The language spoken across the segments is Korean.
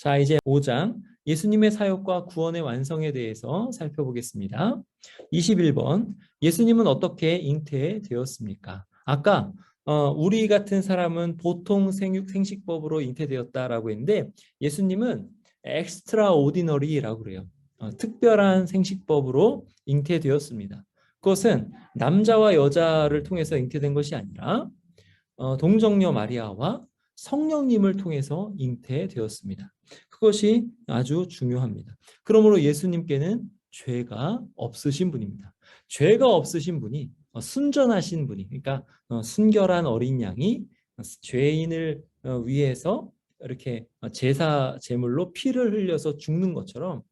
자, 이제 5장 예수님의 사역과 구원의 완성에 대해서 살펴보겠습니다. 21번 예수님은 어떻게 잉태되었습니까? 아까 어, 우리 같은 사람은 보통 생육 생식법으로 잉태되었다라고 했는데 예수님은 엑스트라 오디너리라고 그래요. 어, 특별한 생식법으로 잉태되었습니다. 그것은 남자와 여자를 통해서 잉태된 것이 아니라 어, 동정녀 마리아와 성령님을 통해서 잉태되었습니다. 그것이 아주 중요합니다. 그러므로 예수님께는 죄가 없으신 분입니다. 죄가 없으신 분이 어, 순전하신 분이 그러니까 어, 순결한 어린 양이 죄인을 어, 위해서 이렇게 제사 제물로 피를 흘려서 죽는 것처럼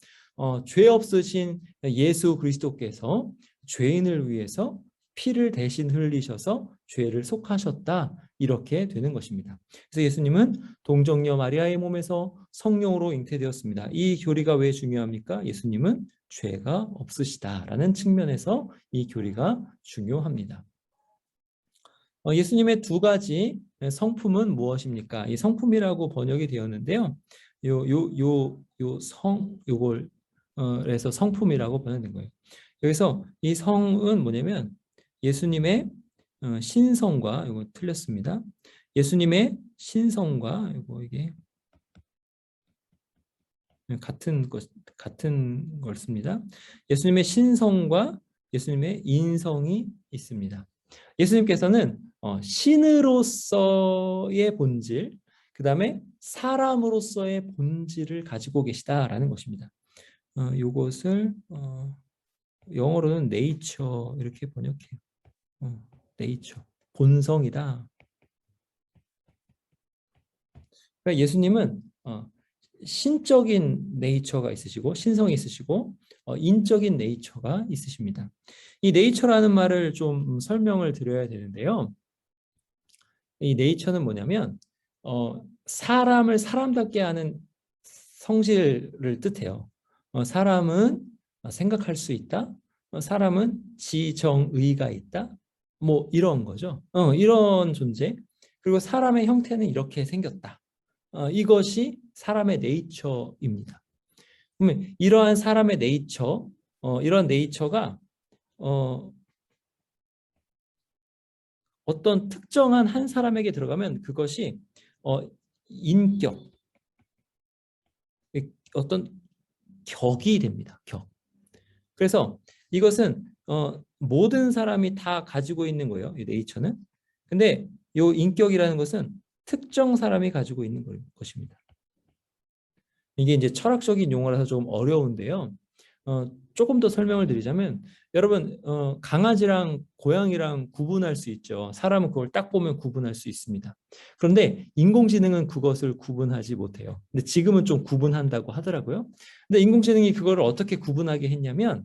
죄 없으신 예수 그리스도께서 죄인을 위해서 피를 대신 흘리셔서 죄를 속하셨다 이렇게 되는 것입니다. 그래서 예수님은 동정녀 마리아의 몸에서 성령으로 잉태되었습니다. 이 교리가 왜 중요합니까? 예수님은 죄가 없으시다라는 측면에서 이 교리가 중요합니다. 어, 예수님의 두 가지 성품은 무엇입니까? 이 성품이라고 번역이 되었는데요. 요 요 요 요 성 요걸 어, 그래서 성품이라고 번역된 거예요. 여기서 이 성은 뭐냐면 예수님의 어, 신성과 이거 틀렸습니다. 예수님의 신성과 이거 이게 같은 것 같은 걸 씁니다. 예수님의 신성과 예수님의 인성이 있습니다. 예수님께서는 어, 신으로서의 본질, 그 다음에 사람으로서의 본질을 가지고 계시다라는 것입니다. 어, 이것을 어, 영어로는 네이처 이렇게 번역해요. 어, 네이처 본성이다. 그러니까 예수님은 어, 신적인 네이처가 있으시고 신성이 있으시고 어, 인적인 네이처가 있으십니다. 이 네이처라는 말을 좀 설명을 드려야 되는데요. 이 네이처는 뭐냐면 어, 사람을 사람답게 하는 성질을 뜻해요. 어, 사람은 생각할 수 있다. 어, 사람은 지정의가 있다. 뭐 이런 거죠. 어, 이런 존재. 그리고 사람의 형태는 이렇게 생겼다. 어, 이것이 사람의 네이처입니다. 그러면 이러한 사람의 네이처, 어, 이런 네이처가 어, 어떤 특정한 한 사람에게 들어가면 그것이 어, 인격, 어떤 격이 됩니다. 격. 그래서 이것은 어, 모든 사람이 다 가지고 있는 거예요. 이 네이처는. 근데 이 인격이라는 것은 특정 사람이 가지고 있는 것입니다. 이게 이제 철학적인 용어라서 좀 어려운데요. 어, 조금 더 설명을 드리자면 여러분 어, 강아지랑 고양이랑 구분할 수 있죠. 사람은 그걸 딱 보면 구분할 수 있습니다. 그런데 인공지능은 그것을 구분하지 못해요. 근데 지금은 좀 구분한다고 하더라고요. 근데 인공지능이 그거를 어떻게 구분하게 했냐면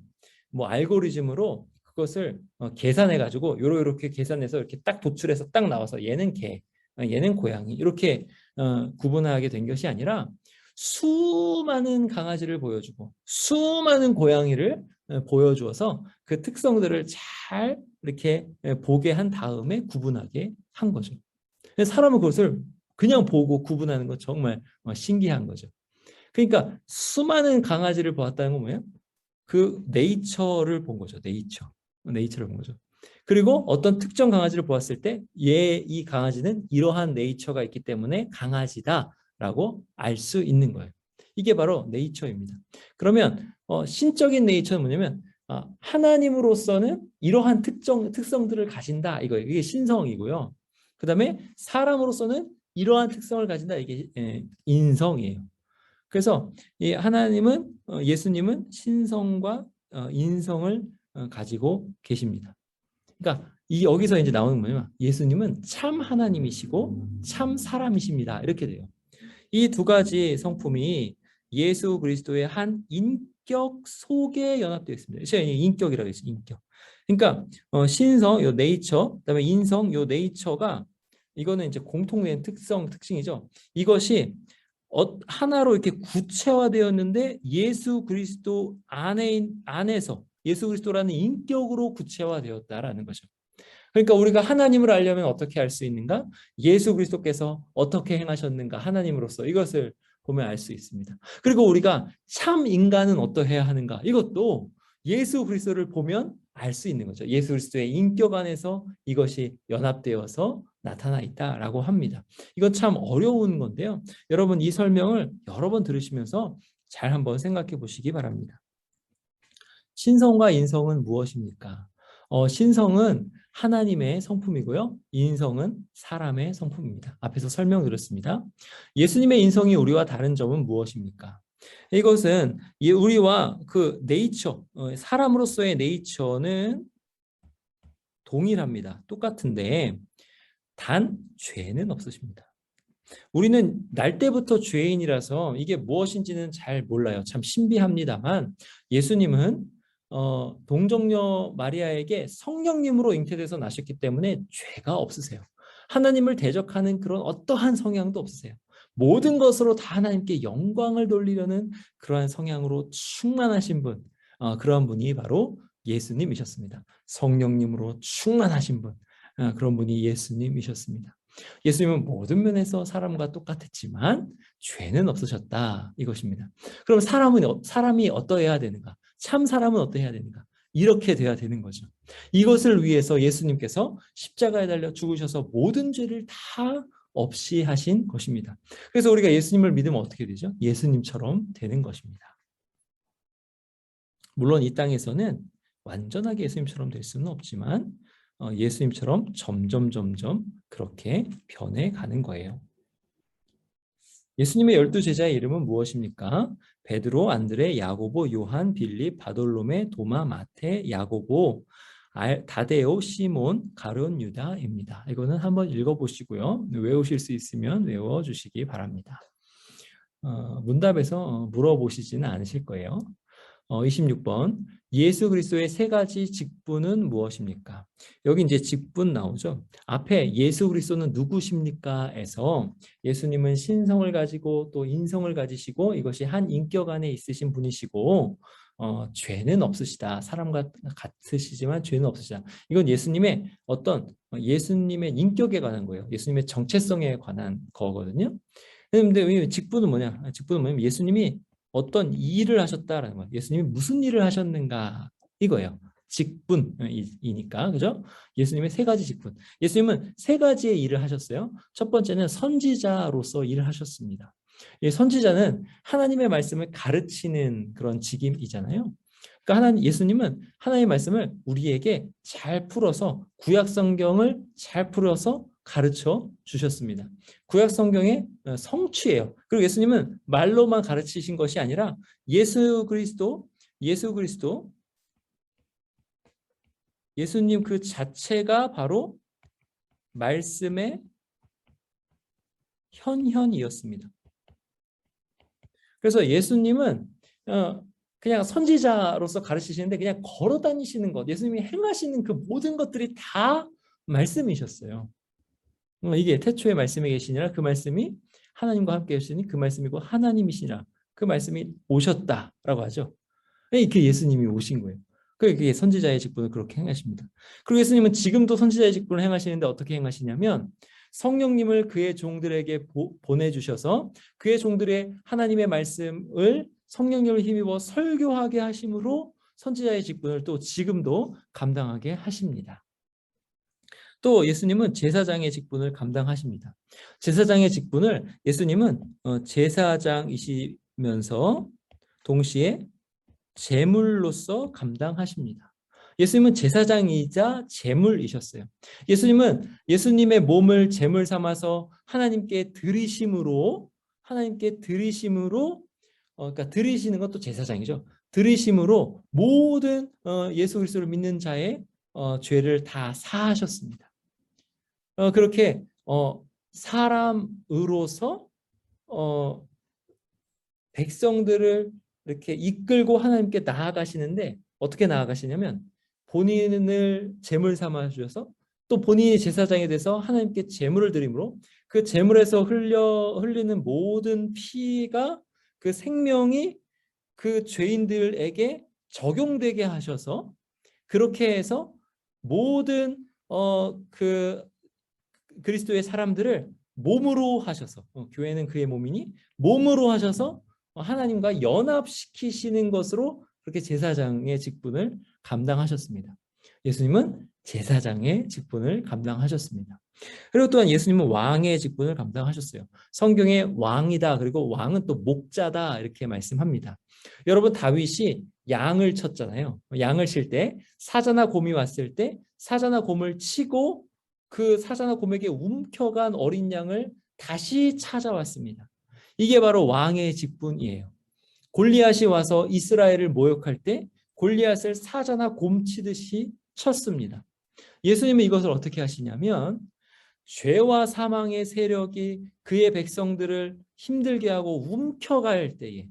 뭐 알고리즘으로 그것을 어, 계산해 가지고 요러 요렇게 계산해서 이렇게 딱 도출해서 딱 나와서 얘는 개, 어, 얘는 고양이 이렇게 어, 구분하게 된 것이 아니라 수많은 강아지를 보여주고 수많은 고양이를 어, 보여주어서 그 특성들을 잘 이렇게 예, 보게 한 다음에 구분하게 한 거죠. 사람은 그것을 그냥 보고 구분하는 것 정말 어, 신기한 거죠. 그러니까 수많은 강아지를 보았다는 건 뭐예요? 그 네이처를 본 거죠. 네이처. 네이처를 본 거죠. 그리고 어떤 특정 강아지를 보았을 때 얘 이 강아지는 이러한 네이처가 있기 때문에 강아지다라고 알 수 있는 거예요. 이게 바로 네이처입니다. 그러면 어, 신적인 네이처는 뭐냐면 어, 하나님으로서는 이러한 특정 특성들을 가진다 이거예요. 이게 신성이고요. 그 다음에 사람으로서는 이러한 특성을 가진다 이게 예, 인성이에요. 그래서 이 하나님은 어, 예수님은 신성과 어, 인성을 어, 가지고 계십니다. 그러니까 이 여기서 이제 나오는 뭐냐면 예수님은 참 하나님이시고 참 사람이십니다. 이렇게 돼요. 이 두 가지 성품이 예수 그리스도의 한 인격 속에 연합되어 있습니다. 제가 인격이라고 했어요. 인격. 그러니까 어, 신성, 요 네이처, 그다음에 인성, 요 네이처가 이거는 이제 공통된 특성, 특징이죠. 이것이 어, 하나로 이렇게 구체화되었는데 예수 그리스도 안에 안에서 예수 그리스도라는 인격으로 구체화되었다라는 거죠. 그러니까 우리가 하나님을 알려면 어떻게 할수 있는가? 예수 그리스도께서 어떻게 행하셨는가? 하나님으로서 이것을 보면 알 수 있습니다. 그리고 우리가 참 인간은 어떠해야 하는가 이것도 예수 그리스도를 보면 알 수 있는 거죠. 예수 그리스도의 인격 안에서 이것이 연합되어서 나타나 있다라고 합니다. 이건 참 어려운 건데요. 여러분 이 설명을 여러 번 들으시면서 잘 한번 생각해 보시기 바랍니다. 신성과 인성은 무엇입니까? 어, 신성은 하나님의 성품이고요. 인성은 사람의 성품입니다. 앞에서 설명드렸습니다. 예수님의 인성이 우리와 다른 점은 무엇입니까? 이것은 우리와 그 네이처, 어, 사람으로서의 네이처는 동일합니다. 똑같은데 단 죄는 없으십니다. 우리는 날 때부터 죄인이라서 이게 무엇인지는 잘 몰라요. 참 신비합니다만 예수님은 어, 동정녀 마리아에게 성령님으로 잉태돼서 나셨기 때문에 죄가 없으세요. 하나님을 대적하는 그런 어떠한 성향도 없으세요. 모든 것으로 다 하나님께 영광을 돌리려는 그러한 성향으로 충만하신 분, 어, 그런 분이 바로 예수님이셨습니다. 성령님으로 충만하신 분, 어, 그런 분이 예수님이셨습니다. 예수님은 모든 면에서 사람과 똑같았지만 죄는 없으셨다 이것입니다. 그럼 사람은 사람이 어떠해야 되는가? 참 사람은 어떠해야 되는가? 이렇게 돼야 되는 거죠. 이것을 위해서 예수님께서 십자가에 달려 죽으셔서 모든 죄를 다 없이 하신 것입니다. 그래서 우리가 예수님을 믿으면 어떻게 되죠? 예수님처럼 되는 것입니다. 물론 이 땅에서는 완전하게 예수님처럼 될 수는 없지만 어, 예수님처럼 점점 점점 그렇게 변해가는 거예요. 예수님의 열두 제자의 이름은 무엇입니까? 베드로, 안드레, 야고보, 요한, 빌립, 바돌로메, 도마, 마테, 야고보, 다데오, 시몬, 가론, 유다입니다. 이거는 한번 읽어보시고요. 외우실 수 있으면 외워주시기 바랍니다. 어, 문답에서 물어보시지는 않으실 거예요. 어, 26번 예수 그리스도의 세 가지 직분은 무엇입니까? 여기 이제 직분 나오죠. 앞에 예수 그리스도는 누구십니까?에서 예수님은 신성을 가지고 또 인성을 가지시고 이것이 한 인격 안에 있으신 분이시고 어, 죄는 없으시다. 사람과 같으시지만 죄는 없으시다. 이건 예수님의 어떤 예수님의 인격에 관한 거예요. 예수님의 정체성에 관한 거거든요. 근데 직분은 뭐냐? 직분은 뭐냐면 예수님이 어떤 일을 하셨다라는 거예요. 예수님이 무슨 일을 하셨는가 이거예요. 직분이니까 그죠? 예수님의 세 가지 직분. 예수님은 세 가지의 일을 하셨어요. 첫 번째는 선지자로서 일을 하셨습니다. 이 선지자는 하나님의 말씀을 가르치는 그런 직임이잖아요. 그러니까 하나님 예수님은 하나님의 말씀을 우리에게 잘 풀어서 구약 성경을 잘 풀어서 가르쳐 주셨습니다. 구약 성경의 어, 성취예요. 그리고 예수님은 말로만 가르치신 것이 아니라 예수 그리스도 예수 그리스도 예수님 그 자체가 바로 말씀의 현현이었습니다. 그래서 예수님은 어, 그냥 선지자로서 가르치시는데 그냥 걸어 다니시는 것, 예수님이 행하시는 그 모든 것들이 다 말씀이셨어요. 어, 이게 태초의 말씀에 계시니라 그 말씀이 하나님과 함께 계시니 그 말씀이고 하나님이시라 그 말씀이 오셨다라고 하죠. 이게 예수님이 오신 거예요. 그게 선지자의 직분을 그렇게 행하십니다. 그리고 예수님은 지금도 선지자의 직분을 행하시는데 어떻게 행하시냐면 성령님을 그의 종들에게 보, 보내주셔서 그의 종들의 하나님의 말씀을 성령님을 힘입어 설교하게 하심으로 선지자의 직분을 또 지금도 감당하게 하십니다. 또 예수님은 제사장의 직분을 감당하십니다. 제사장의 직분을 예수님은 어, 제사장이시면서 동시에 제물로서 감당하십니다. 예수님은 제사장이자 제물이셨어요. 예수님은 예수님의 몸을 제물 삼아서 하나님께 드리심으로 하나님께 드리심으로 어, 그러니까 드리시는 것도 제사장이죠. 드리심으로 모든 어, 예수 그리스도를 믿는 자의 어, 죄를 다 사하셨습니다. 어, 그렇게 어, 사람으로서 어, 백성들을 이렇게 이끌고 하나님께 나아가시는데 어떻게 나아가시냐면 본인을 제물 삼아 주셔서 또 본인이 제사장이 돼서 하나님께 제물을 드림으로 그 제물에서 흘려 흘리는 모든 피가 그 생명이 그 죄인들에게 적용되게 하셔서 그렇게 해서 모든 어 그 그리스도의 사람들을 몸으로 하셔서 어, 교회는 그의 몸이니 몸으로 하셔서 어, 하나님과 연합시키시는 것으로 그렇게 제사장의 직분을 감당하셨습니다. 예수님은 제사장의 직분을 감당하셨습니다. 그리고 또한 예수님은 왕의 직분을 감당하셨어요. 성경에 왕이다 그리고 왕은 또 목자다 이렇게 말씀합니다. 여러분 다윗이 양을 쳤잖아요. 양을 칠 때 사자나 곰이 왔을 때 사자나 곰을 치고 그 사자나 곰에게 움켜간 어린 양을 다시 찾아왔습니다. 이게 바로 왕의 직분이에요. 골리앗이 와서 이스라엘을 모욕할 때 골리앗을 사자나 곰 치듯이 쳤습니다. 예수님은 이것을 어떻게 하시냐면 죄와 사망의 세력이 그의 백성들을 힘들게 하고 움켜갈 때에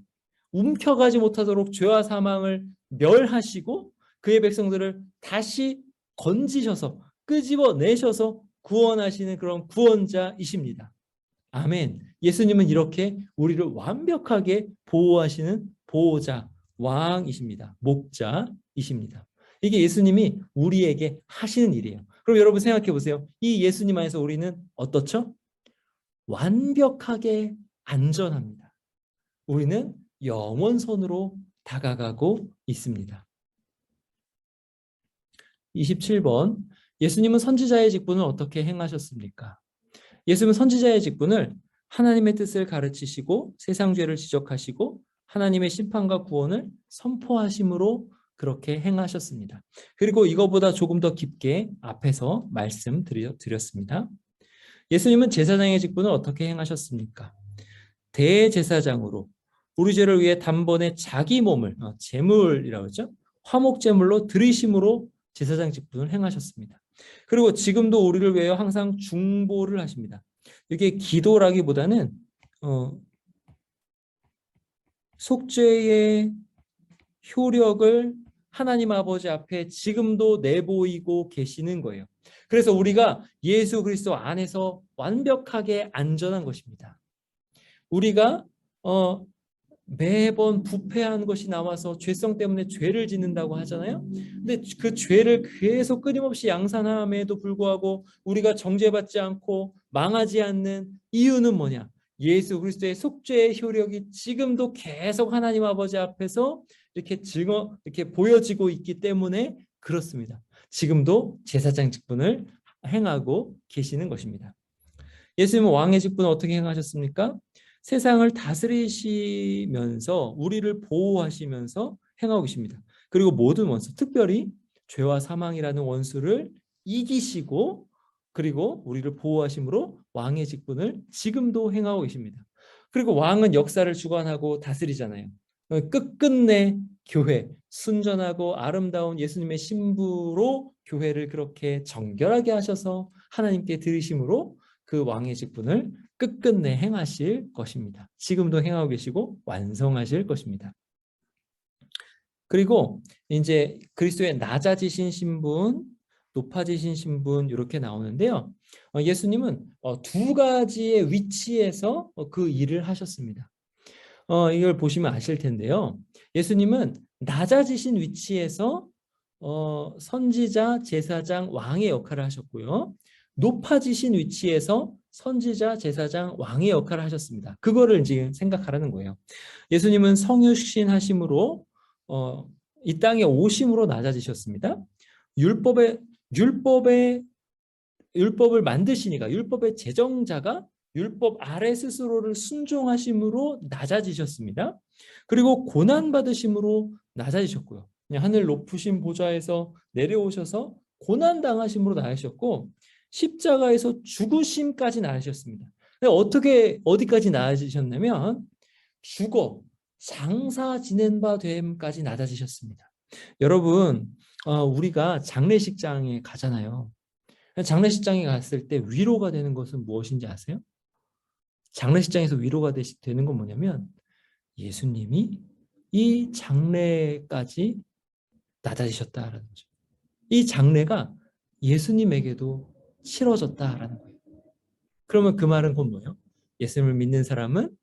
움켜가지 못하도록 죄와 사망을 멸하시고 그의 백성들을 다시 건지셔서 끄집어 내셔서 구원하시는 그런 구원자이십니다. 아멘. 예수님은 이렇게 우리를 완벽하게 보호하시는 보호자, 왕이십니다. 목자이십니다. 이게 예수님이 우리에게 하시는 일이에요. 그럼 여러분 생각해 보세요. 이 예수님 안에서 우리는 어떻죠? 완벽하게 안전합니다. 우리는 영원선으로 다가가고 있습니다. 27번 예수님은 선지자의 직분을 어떻게 행하셨습니까? 예수님은 선지자의 직분을 하나님의 뜻을 가르치시고 세상 죄를 지적하시고 하나님의 심판과 구원을 선포하심으로 그렇게 행하셨습니다. 그리고 이거보다 조금 더 깊게 앞에서 말씀드렸습니다. 예수님은 제사장의 직분을 어떻게 행하셨습니까? 대제사장으로 우리 죄를 위해 단번에 자기 몸을 어, 제물이라고 하죠. 화목 제물로 드리심으로 제사장 직분을 행하셨습니다. 그리고 지금도 우리를 위하여 항상 중보를 하십니다. 이게 기도라기보다는 어, 속죄의 효력을 하나님 아버지 앞에 지금도 내보이고 계시는 거예요. 그래서 우리가 예수 그리스도 안에서 완벽하게 안전한 것입니다. 우리가 어, 매번 부패한 것이 나와서 죄성 때문에 죄를 짓는다고 하잖아요. 근데 그 죄를 계속 끊임없이 양산함에도 불구하고 우리가 정죄받지 않고 망하지 않는 이유는 뭐냐? 예수 그리스도의 속죄의 효력이 지금도 계속 하나님 아버지 앞에서 이렇게 증거 이렇게 보여지고 있기 때문에 그렇습니다. 지금도 제사장 직분을 행하고 계시는 것입니다. 예수님은 왕의 직분을 어떻게 행하셨습니까? 세상을 다스리시면서 우리를 보호하시면서 행하고 계십니다. 그리고 모든 원수, 특별히 죄와 사망이라는 원수를 이기시고 그리고 우리를 보호하심으로 왕의 직분을 지금도 행하고 계십니다. 그리고 왕은 역사를 주관하고 다스리잖아요. 끝끝내 교회, 순전하고 아름다운 예수님의 신부로 교회를 그렇게 정결하게 하셔서 하나님께 들으심으로 그 왕의 직분을 끝끝내 행하실 것입니다. 지금도 행하고 계시고 완성하실 것입니다. 그리고 이제 그리스도의 낮아지신 신분, 높아지신 신분 이렇게 나오는데요. 어, 예수님은 어, 두 가지의 위치에서 어, 그 일을 하셨습니다. 이걸 보시면 아실 텐데요. 예수님은 낮아지신 위치에서 선지자, 제사장, 왕의 역할을 하셨고요. 높아지신 위치에서 선지자, 제사장, 왕의 역할을 하셨습니다. 그거를 지금 생각하라는 거예요. 예수님은 성육신 하심으로 어, 이 땅에 오심으로 낮아지셨습니다. 율법의 율법의 율법을 만드시니까 율법의 제정자가 율법 아래 스스로를 순종하심으로 낮아지셨습니다. 그리고 고난 받으심으로 낮아지셨고요. 하늘 높으신 보좌에서 내려오셔서 고난 당하심으로 나으셨고 십자가에서 죽으심까지 나으셨습니다. 어떻게 어디까지 나아지셨냐면 죽어 장사 지낸 바 됨까지 낮아지셨습니다. 여러분 어, 우리가 장례식장에 가잖아요. 장례식장에 갔을 때 위로가 되는 것은 무엇인지 아세요? 장례식장에서 위로가 되는 건 뭐냐면 예수님이 이 장례까지 낮아지셨다라는 거죠. 이 장례가 예수님에게도 치러졌다라는 거예요. 그러면 그 말은 곧 뭐예요? 예수님을 믿는 사람은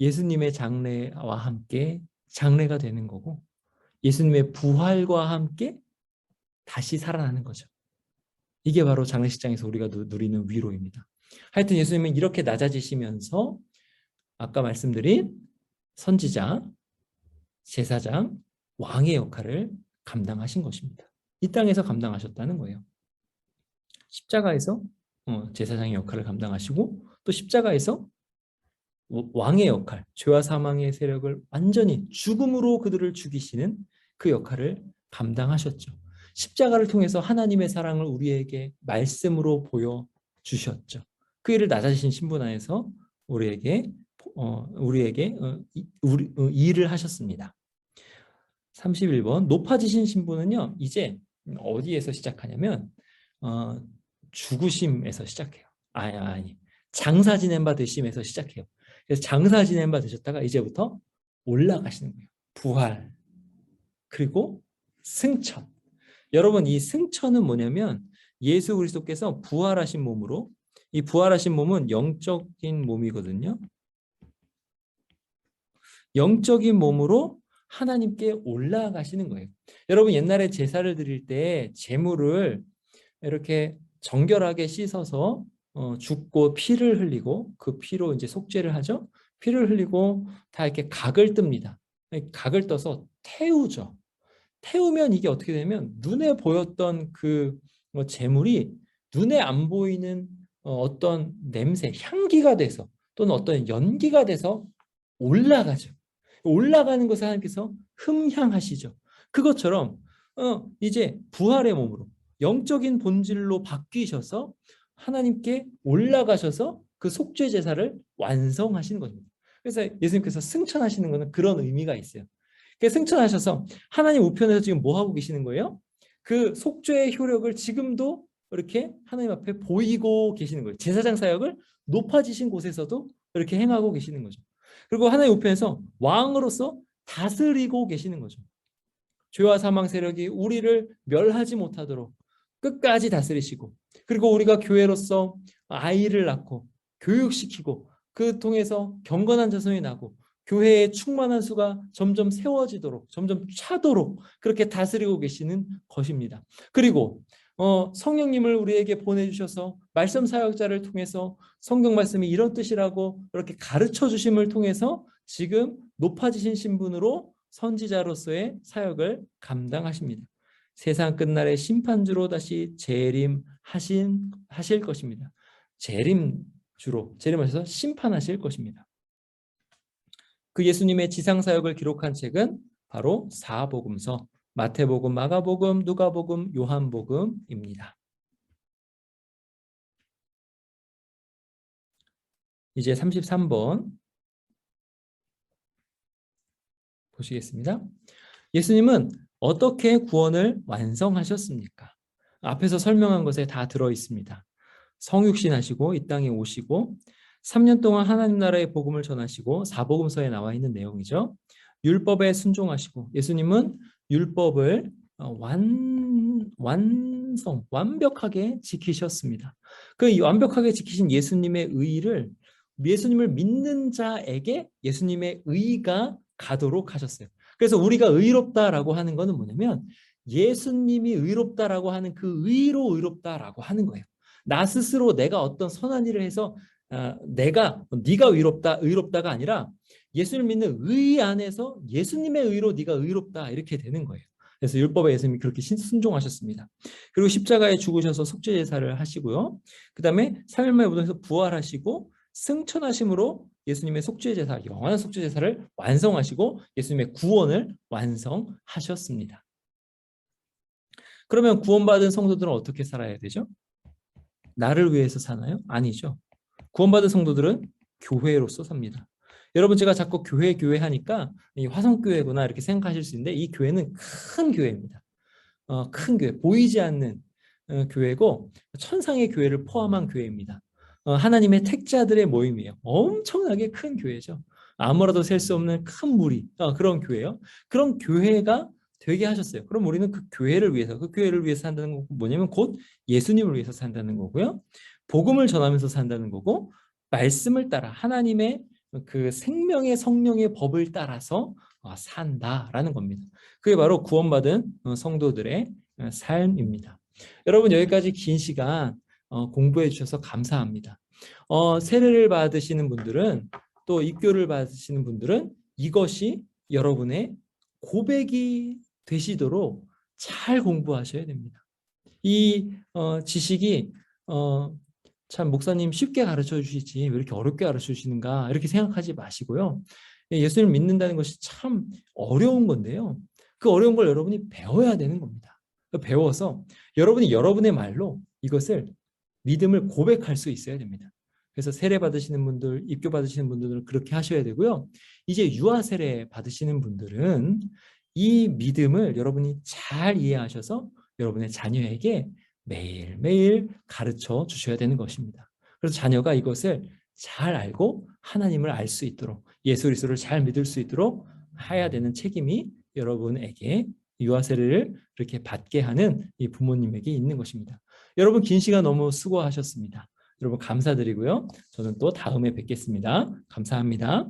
예수님의 장래와 함께 장래가 되는 거고 예수님의 부활과 함께 다시 살아나는 거죠. 이게 바로 장례식장에서 우리가 누리는 위로입니다. 하여튼 예수님은 이렇게 낮아지시면서 아까 말씀드린 선지자, 제사장, 왕의 역할을 감당하신 것입니다. 이 땅에서 감당하셨다는 거예요. 십자가에서 어, 제사장의 역할을 감당하시고 또 십자가에서 왕의 역할, 죄와 사망의 세력을 완전히 죽음으로 그들을 죽이시는 그 역할을 감당하셨죠. 십자가를 통해서 하나님의 사랑을 우리에게 말씀으로 보여 주셨죠. 그 일을 낮아지신 신분 안에서 우리에게 어, 우리에게 어, 이, 우리, 어, 일을 하셨습니다. 31번 높아지신 신분은요. 이제 어디에서 시작하냐면 어, 죽으심에서 시작해요. 아니 아니 장사 지낸 바 되심에서 시작해요. 그래서 장사 지낸 바 되셨다가 이제부터 올라가시는 거예요. 부활 그리고 승천. 여러분 이 승천은 뭐냐면 예수 그리스도께서 부활하신 몸으로 이 부활하신 몸은 영적인 몸이거든요. 영적인 몸으로 하나님께 올라가시는 거예요. 여러분 옛날에 제사를 드릴 때 제물을 이렇게 정결하게 씻어서 어, 죽고 피를 흘리고 그 피로 이제 속죄를 하죠. 피를 흘리고 다 이렇게 각을 뜹니다. 각을 떠서 태우죠. 태우면 이게 어떻게 되면 눈에 보였던 그 뭐 재물이 눈에 안 보이는 어, 어떤 냄새, 향기가 돼서 또는 어떤 연기가 돼서 올라가죠. 올라가는 것을 하나님께서 흠향하시죠. 그것처럼 어, 이제 부활의 몸으로 영적인 본질로 바뀌셔서 하나님께 올라가셔서 그 속죄 제사를 완성하시는 겁니다. 그래서 예수님께서 승천하시는 것은 그런 의미가 있어요. 승천하셔서 하나님 우편에서 지금 뭐 하고 계시는 거예요? 그 속죄의 효력을 지금도 이렇게 하나님 앞에 보이고 계시는 거예요. 제사장 사역을 높아지신 곳에서도 이렇게 행하고 계시는 거죠. 그리고 하나님 우편에서 왕으로서 다스리고 계시는 거죠. 죄와 사망 세력이 우리를 멸하지 못하도록 끝까지 다스리시고 그리고 우리가 교회로서 아이를 낳고 교육시키고 그 통해서 경건한 자손이 나고 교회의 충만한 수가 점점 세워지도록 점점 차도록 그렇게 다스리고 계시는 것입니다. 그리고 어, 성령님을 우리에게 보내주셔서 말씀 사역자를 통해서 성경 말씀이 이런 뜻이라고 이렇게 가르쳐 주심을 통해서 지금 높아지신 신분으로 선지자로서의 사역을 감당하십니다. 세상 끝날의 심판주로 다시 재림하신 하실 것입니다. 재림주로 재림하셔서 심판하실 것입니다. 그 예수님의 지상 사역을 기록한 책은 바로 사복음서, 마태복음, 마가복음, 누가복음, 요한복음입니다. 이제 33번 보시겠습니다. 예수님은 어떻게 구원을 완성하셨습니까? 앞에서 설명한 것에 다 들어 있습니다. 성육신 하시고 이 땅에 오시고 3년 동안 하나님 나라의 복음을 전하시고 사복음서에 나와 있는 내용이죠. 율법에 순종하시고 예수님은 율법을 어, 완 완성 완벽하게 지키셨습니다. 그 완벽하게 지키신 예수님의 의를 예수님을 믿는 자에게 예수님의 의가 가도록 하셨어요. 그래서 우리가 의롭다라고 하는 것은 뭐냐면 예수님이 의롭다라고 하는 그 의로 의롭다라고 하는 거예요. 나 스스로 내가 어떤 선한 일을 해서 어, 내가 네가 의롭다 의롭다가 아니라 예수를 믿는 의 안에서 예수님의 의로 네가 의롭다 이렇게 되는 거예요. 그래서 율법에 예수님이 그렇게 순종하셨습니다. 그리고 십자가에 죽으셔서 속죄 제사를 하시고요. 그 다음에 3일 만에 무덤에서 부활하시고 승천하심으로 예수님의 속죄 제사, 영원한 속죄 제사를 완성하시고 예수님의 구원을 완성하셨습니다. 그러면 구원받은 성도들은 어떻게 살아야 되죠? 나를 위해서 사나요? 아니죠. 구원받은 성도들은 교회로서 삽니다. 여러분 제가 자꾸 교회 교회 하니까 이 화성교회구나 이렇게 생각하실 수 있는데 이 교회는 큰 교회입니다. 어, 큰 교회, 보이지 않는 어, 교회고 천상의 교회를 포함한 교회입니다. 어, 하나님의 택자들의 모임이에요. 엄청나게 큰 교회죠. 아무라도 셀 수 없는 큰 무리 어, 그런 교회요. 그런 교회가 되게 하셨어요. 그럼 우리는 그 교회를 위해서 그 교회를 위해서 산다는 거 뭐냐면 곧 예수님을 위해서 산다는 거고요. 복음을 전하면서 산다는 거고 말씀을 따라 하나님의 그 생명의 성령의 법을 따라서 어, 산다라는 겁니다. 그게 바로 구원받은 어, 성도들의 어, 삶입니다. 여러분 여기까지 긴 시간 공부해 주셔서 감사합니다. 어, 세례를 받으시는 분들은 또 입교를 받으시는 분들은 이것이 여러분의 고백이 되시도록 잘 공부하셔야 됩니다. 이 어, 지식이 어, 참 목사님 쉽게 가르쳐 주시지 왜 이렇게 어렵게 가르쳐 주시는가 이렇게 생각하지 마시고요. 예, 예수님을 믿는다는 것이 참 어려운 건데요. 그 어려운 걸 여러분이 배워야 되는 겁니다. 배워서 여러분이 여러분의 말로 이것을 믿음을 고백할 수 있어야 됩니다. 그래서 세례 받으시는 분들, 입교 받으시는 분들은 그렇게 하셔야 되고요. 이제 유아 세례 받으시는 분들은 이 믿음을 여러분이 잘 이해하셔서 여러분의 자녀에게 매일매일 가르쳐 주셔야 되는 것입니다. 그래서 자녀가 이것을 잘 알고 하나님을 알 수 있도록 예수 그리스도를 잘 믿을 수 있도록 해야 되는 책임이 여러분에게 유아 세례를 이렇게 받게 하는 이 부모님에게 있는 것입니다. 여러분 긴 시간 너무 수고하셨습니다. 여러분 감사드리고요. 저는 또 다음에 뵙겠습니다. 감사합니다.